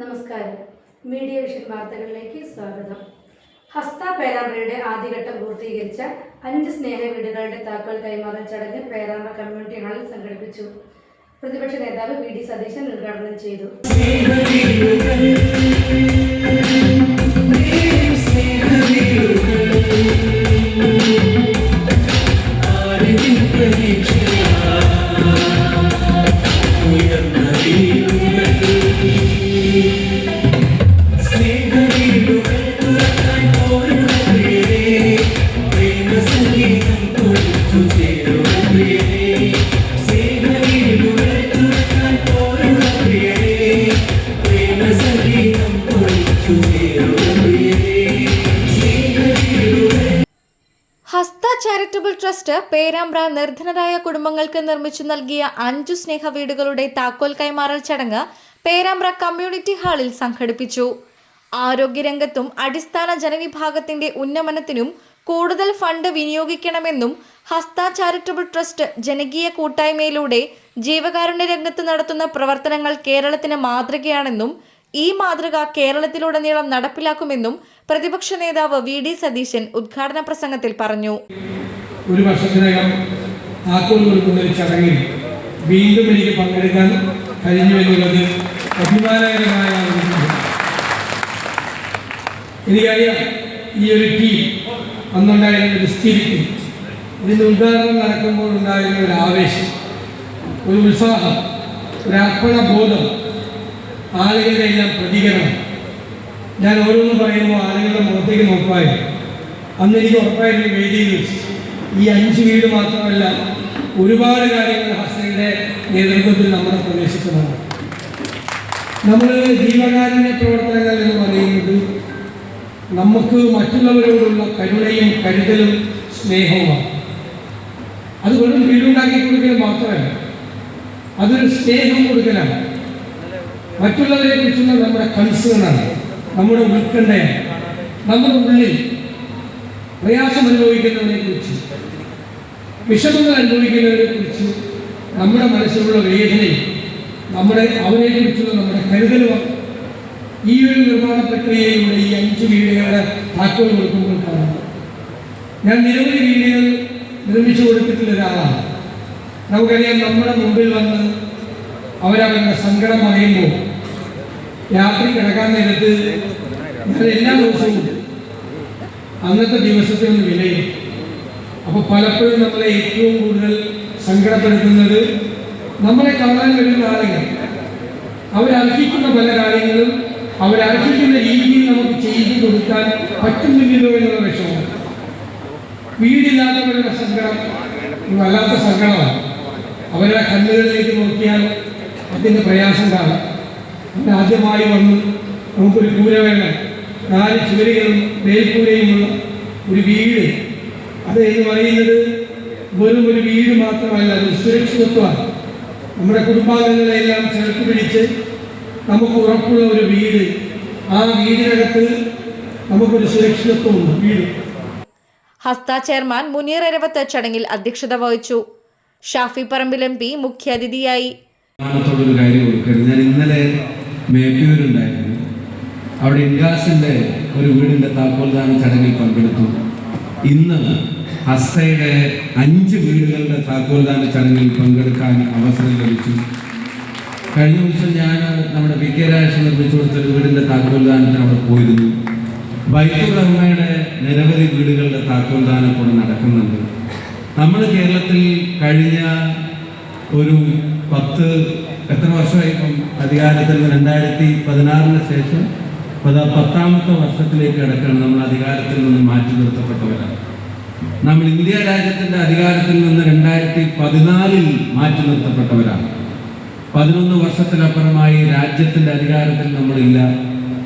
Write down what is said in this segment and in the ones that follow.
നമസ്കാരം. Media vision വാർത്തകളിലേക്ക് സ്വാഗതം. ഹസ്ത പേരാമ്പ്രയുടെ ആദ്യഘട്ടം പൂർത്തീകരിച്ച അഞ്ച് സ്നേഹ വീടുകളുടെ താക്കോൽ കൈമാറൽ ചടങ്ങ് പേരാമ്പ്ര കമ്മ്യൂണിറ്റി ഹാളിൽ സംഘടിപ്പിച്ചു. പ്രതിപക്ഷ നേതാവ് വി ഡി സതീശൻ ഉദ്ഘാടനം ചെയ്തു. ട്രസ്റ്റ് പേരാമ്പ്ര നിർധനരായ കുടുംബങ്ങൾക്ക് നിർമ്മിച്ചു നൽകിയ അഞ്ചു സ്നേഹ വീടുകളുടെ താക്കോൽ കൈമാറൽ ചടങ്ങ് പേരാമ്പ്ര കമ്മ്യൂണിറ്റി ഹാളിൽ സംഘടിപ്പിച്ചു. ആരോഗ്യരംഗത്തും അടിസ്ഥാന ജനവിഭാഗത്തിന്റെ ഉന്നമനത്തിനും കൂടുതൽ ഫണ്ട് വിനിയോഗിക്കണമെന്നും ഹസ്ത ചാരിറ്റബിൾ ട്രസ്റ്റ് ജനകീയ കൂട്ടായ്മയിലൂടെ ജീവകാരുണ്യ രംഗത്ത് നടത്തുന്ന പ്രവർത്തനങ്ങൾ കേരളത്തിന് മാതൃകയാണെന്നും ഈ മാതൃക കേരളത്തിലുടനീളം നടപ്പിലാക്കുമെന്നും പ്രതിപക്ഷ നേതാവ് വി ഡി സതീശൻ ഉദ്ഘാടന പ്രസംഗത്തിൽ പറഞ്ഞു. ഒരു വർഷത്തിനകം താക്കോൽ കൊടുക്കുന്ന ഒരു ചടങ്ങിൽ വീണ്ടും എനിക്ക് പങ്കെടുക്കാൻ കഴിഞ്ഞു എന്നുള്ളത് അഭിമാനകരമായ എനിക്കറിയാം ഈ ഒരു ടീം അന്നുണ്ടായിരുന്ന ഒരു സ്പിരിറ്റ് ഇതിന്റെ ഉദ്ഘാടനം നടക്കുമ്പോൾ ഉണ്ടായിരുന്ന ഒരു ആവേശം ഒരു ഉത്സാഹം ഒരു അർപ്പണ ബോധം ആളുകളുടെ എല്ലാം പ്രതികരണം. ഞാൻ ഓരോന്ന് പറയുമ്പോൾ ആളുകളുടെ മുഖത്തേക്ക് നോക്കുമായിരുന്നു അന്ന് എനിക്ക് ഉറപ്പായിരുന്നു വേദിയിൽ വെച്ച് ഈ അഞ്ച് വീട് മാത്രമല്ല ഒരുപാട് കാര്യങ്ങൾ ഹസനയുടെ നേതൃത്വത്തിൽ നമ്മുടെ പ്രദേശത്തുമാണ് നമ്മൾ ജീവകാരുണ്യ പ്രവർത്തനങ്ങൾ എന്ന് പറയുന്നത് നമുക്ക് മറ്റുള്ളവരോടുള്ള കരുണയും കരുതലും സ്നേഹവുമാണ്. അത് വെറും വീടുണ്ടാക്കി കൊടുക്കൽ മാത്രമല്ല അതൊരു സ്നേഹം കൊടുക്കലാണ്. മറ്റുള്ളവരെ കുറിച്ചുള്ള നമ്മുടെ കൺസേണാണ് നമ്മുടെ ഉത്കണ്ഠയാണ് നമ്മുടെ ഉള്ളിൽ പ്രയാസം അനുഭവിക്കുന്നതിനെ കുറിച്ച് വിഷമങ്ങൾ അനുഭവിക്കുന്നതിനെ കുറിച്ച് നമ്മുടെ മനസ്സിലുള്ള വേദനയും നമ്മുടെ അവനെ കുറിച്ചുള്ള നമ്മുടെ കരുതലുമാണ്. ഈ ഒരു നിർമ്മാണ പ്രക്രിയയിലൂടെ ഈ അഞ്ച് വീടുകളുടെ താക്കോൽ കൊടുക്കുമ്പോൾ കാണുന്നത്. ഞാൻ നിരവധി വീടുകൾ നിർമ്മിച്ചു കൊടുത്തിട്ടുള്ള ഒരാളാണ്. നമുക്കറിയാം നമ്മുടെ മുമ്പിൽ വന്ന് അവരവരുടെ സങ്കടം പറയുമ്പോൾ രാത്രി കിടക്കാൻ നേരത്ത് ഞാൻ എല്ലാ ദിവസവും അന്നത്തെ ദിവസത്തെ ഒന്ന് വിലയിരുത്തും അപ്പോൾ പലപ്പോഴും നമ്മളെ ഏറ്റവും കൂടുതൽ സങ്കടപ്പെടുത്തുന്നത് നമ്മളെ കാണാൻ വരുന്ന ആളുകൾ. അവരർഹിക്കുന്ന പല കാര്യങ്ങളും അവരർഹിക്കുന്ന രീതിയിൽ നമുക്ക് ചെയ്തു കൊടുക്കാൻ പറ്റുന്നില്ലല്ലോ എന്നുള്ള വിഷമം. വീടില്ലാത്തവരുടെ സങ്കടം വല്ലാത്ത സങ്കടമാണ്. അവരുടെ കണ്ണുകളിലേക്ക് നോക്കിയാൽ അതിന്റെ പ്രയാസം കാണാം. ആദ്യമായി വന്ന് നമുക്കൊരു കൂര വേണം നാല് ചുവരുകളും മേൽക്കൂരയുമുള്ള ഒരു വീട്. അത് എന്ന് പറയുന്നത് വെറും ഒരു വീട് മാത്രമല്ല അത് സുരക്ഷിതത്വമാണ്. നമ്മുടെ കുടുംബാംഗങ്ങളെല്ലാം ചേർത്ത് പിടിച്ച് നമുക്ക് ഉറപ്പുള്ള ഒരു വീട്. ആ വീടിനകത്ത് നമുക്കൊരു സുരക്ഷിതത്വമുണ്ട് വീട്. ഹസ്ത ചെയർമാൻ മുനീർ എരവത്ത് ചടങ്ങിൽ അധ്യക്ഷത വഹിച്ചു. ഷാഫി പറമ്പിൽ എം പി മുഖ്യാതിഥിയായി. ഞാൻ ഇന്നലെ മേപ്പൂരുണ്ടായിരുന്നു അവിടെ ഇൻഗാസിന്റെ ഒരു വീടിന്റെ താക്കോൽദാന ചടങ്ങിൽ പങ്കെടുത്തു. ഇന്ന് ഹസ്തയുടെ അഞ്ച് വീടുകളുടെ താക്കോൽദാന ചടങ്ങിൽ പങ്കെടുക്കാൻ അവസരം ലഭിച്ചു. കഴിഞ്ഞ ദിവസം ഞാൻ നമ്മുടെ വി കെ രാജ് നിർമ്മിച്ചു കൊടുത്തൊരു വീടിന്റെ താക്കോൽദാനത്തിന് അവിടെ പോയിരുന്നു. ബൈത്തുൽ നിരവധി വീടുകളുടെ താക്കോൽദാനം കൂടെ നടക്കുന്നുണ്ട്. നമ്മൾ കേരളത്തിൽ കഴിഞ്ഞ ഒരു പത്ത് എത്ര വർഷമായി ഇപ്പം അധികാരത്തിൽ രണ്ടായിരത്തി പതിനാറിന് ശേഷം പത പത്താമത്തെ വർഷത്തിലേക്ക് കിടക്കണം. നമ്മൾ അധികാരത്തിൽ നിന്ന് മാറ്റി നിർത്തപ്പെട്ടവരാണ്. നമ്മൾ ഇന്ത്യ രാജ്യത്തിന്റെ അധികാരത്തിൽ നിന്ന് രണ്ടായിരത്തി പതിനാലിൽ മാറ്റി നിർത്തപ്പെട്ടവരാണ്. പതിനൊന്ന് വർഷത്തിലപ്പുറമായി രാജ്യത്തിന്റെ അധികാരത്തിൽ നമ്മളില്ല.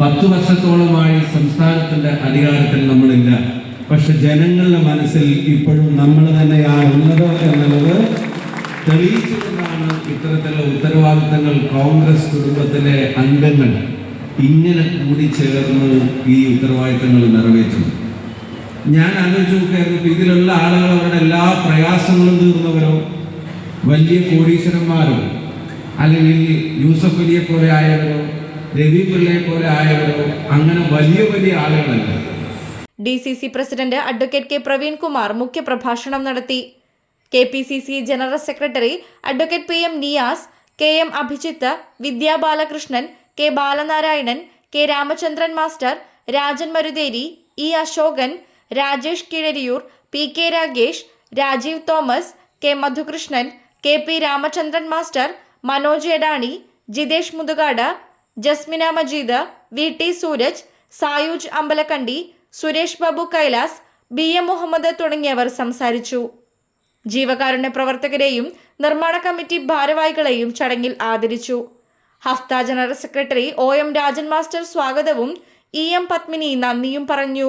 പത്ത് വർഷത്തോളമായി സംസ്ഥാനത്തിന്റെ അധികാരത്തിൽ നമ്മളില്ല. പക്ഷെ ജനങ്ങളുടെ മനസ്സിൽ ഇപ്പോഴും നമ്മൾ തന്നെയാണ് ഉള്ളത് എന്നുള്ളത് തെളിയിച്ചുകൊണ്ടാണ് ഇത്തരത്തിലുള്ള ഉത്തരവാദിത്തങ്ങൾ കോൺഗ്രസ് കുടുംബത്തിലെ അംഗങ്ങൾ ഇങ്ങനെ കൂടി ചേർന്ന് ഈ ഉത്തരവാദിത്തങ്ങൾ നിറവേറ്റുന്നു. ഞാൻ ആലോചിച്ച് നോക്കായിരുന്നു ഇപ്പം ഇതിലുള്ള ആളുകൾ അവരുടെ എല്ലാ പ്രയാസങ്ങളും തീർന്നവരോ? വലിയ കോടീശ്വരന്മാരോ? അല്ലെങ്കിൽ യൂസഫ് അലിയെ പോലെ ആയവരോ? രവി പിള്ളയെ പോലെ ആയവരോ? അങ്ങനെ വലിയ വലിയ ആളുകളല്ല. D C C president advocate K Praveenkumar മുഖ്യപ്രഭാഷണം നടത്തി. K P C C general secretary advocate P M Niyas K M Abhijith Vidya Balakrishnan K Balanarayanan K Ramachandran master Rajan Marutheri E Ashokan Rajesh Keezhariyur P K Ragesh Rajeev Thomas K Madhukrishnan K P Ramachandran master Manoj Edani Jithesh Muthukad Jasmina Majeed V T Sooraj Sayooj Ambalakandi Suresh Babu Kailas B M Muhammad തുടങ്ങിയവർ സംസാരിച്ചു. ജീവകാരുണ്യ പ്രവർത്തകരെയും നിർമ്മാണ committee ഭാരവാഹികളെയും ചടങ്ങിൽ ആദരിച്ചു. ഹഫ്ത general secretary O M Rajan master സ്വാഗതവും E M Padmini നന്ദിയും പറഞ്ഞു